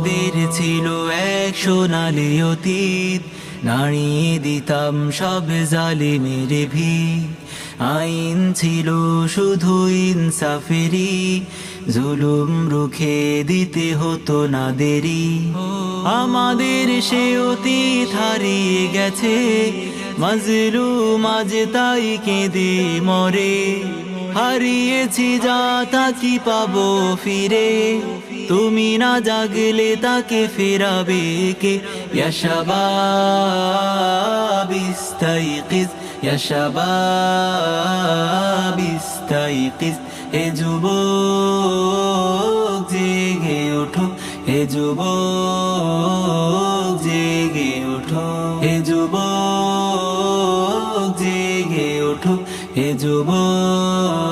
আমাদের ছিল এক সোনালি অতীত। নাড়িয়ে দিতাম সব জালি মেরে ভি আইন ছিল শুধু ইনসাফেরি জুলুম রুখে দিতে হতো না দেরি। আমাদের সে অতীত হারিয়ে গেছে। মাজলু মাঝে তাই কেঁদে মরে। হারিয়েছি যা তা কি পাবো ফিরে। তুমি না জাগলে তাকে ফেরাবে কে? ইয়াশাবাব ইস্তাইকিজ ইয়াশাবাব ইস্তাইকিজ হে যুবক, জেগে ওঠো হে যুবক জেগে ওঠো হে যুবক।